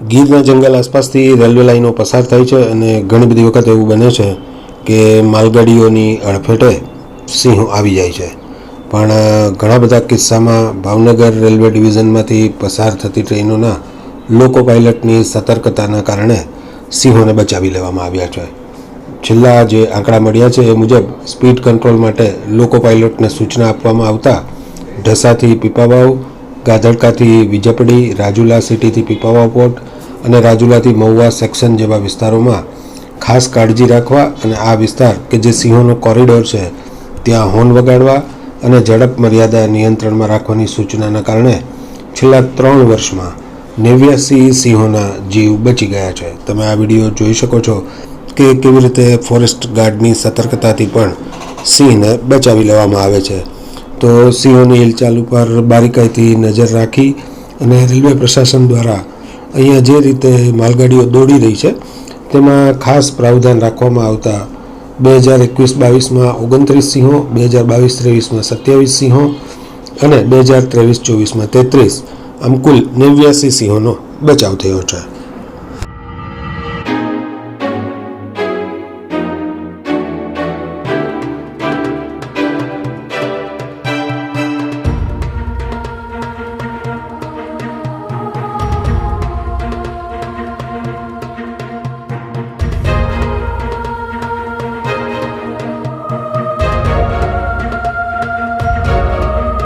ગીરના જંગલ આસપાસથી રેલવે લાઈનો પસાર થાય છે અને ઘણી બધી વખત એવું બને છે કે માલગાડીઓની અડફેટે સિંહો આવી જાય છે. પણ ઘણા બધા કિસ્સામાં ભાવનગર રેલવે ડિવિઝનમાંથી પસાર થતી ટ્રેનોના લોકો પાયલટની સતર્કતાના કારણે સિંહોને બચાવી લેવામાં આવ્યા છે. છેલ્લા જે આંકડા મળ્યા છે એ મુજબ સ્પીડ કંટ્રોલ માટે લોકો પાયલટને સૂચના આપવામાં આવતા ઢસાથી પીપાવાવ ગાધડકાથી વિજપડી રાજુલા સિટીથી પીપાવા પોર્ટ અને રાજુલાથી મહુવા સેક્શન જેવા વિસ્તારોમાં ખાસ કાળજી રાખવા અને આ વિસ્તાર કે જે સિંહોનો કોરિડોર છે, ત્યાં હોર્ન વગાડવા અને ઝડપ મર્યાદા નિયંત્રણમાં રાખવાની સૂચનાના કારણે છેલ્લા ત્રણ વર્ષમાં નેવ્યાસી સિંહોના જીવ બચી ગયા છે. તમે આ વીડિયો જોઈ શકો છો કે કેવી રીતે ફોરેસ્ટ ગાર્ડની સતર્કતાથી પણ સિંહને બચાવી લેવામાં આવે છે. તો સિંહોની હિલચાલ ઉપર બારીકાઈથી નજર રાખી અને રેલવે પ્રશાસન દ્વારા અહીંયા જે રીતે માલગાડીઓ દોડી રહી છે, તેમાં ખાસ પ્રાવધાન રાખવામાં આવતા બે હજાર એકવીસ બાવીસમાં ઓગણત્રીસ સિંહો, બે હજાર બાવીસ ત્રેવીસમાં સત્યાવીસ સિંહો અને બે હજાર ત્રેવીસ ચોવીસમાં તેત્રીસ. આમ કુલ નેવ્યાસી સિંહોનો બચાવ થયો છે.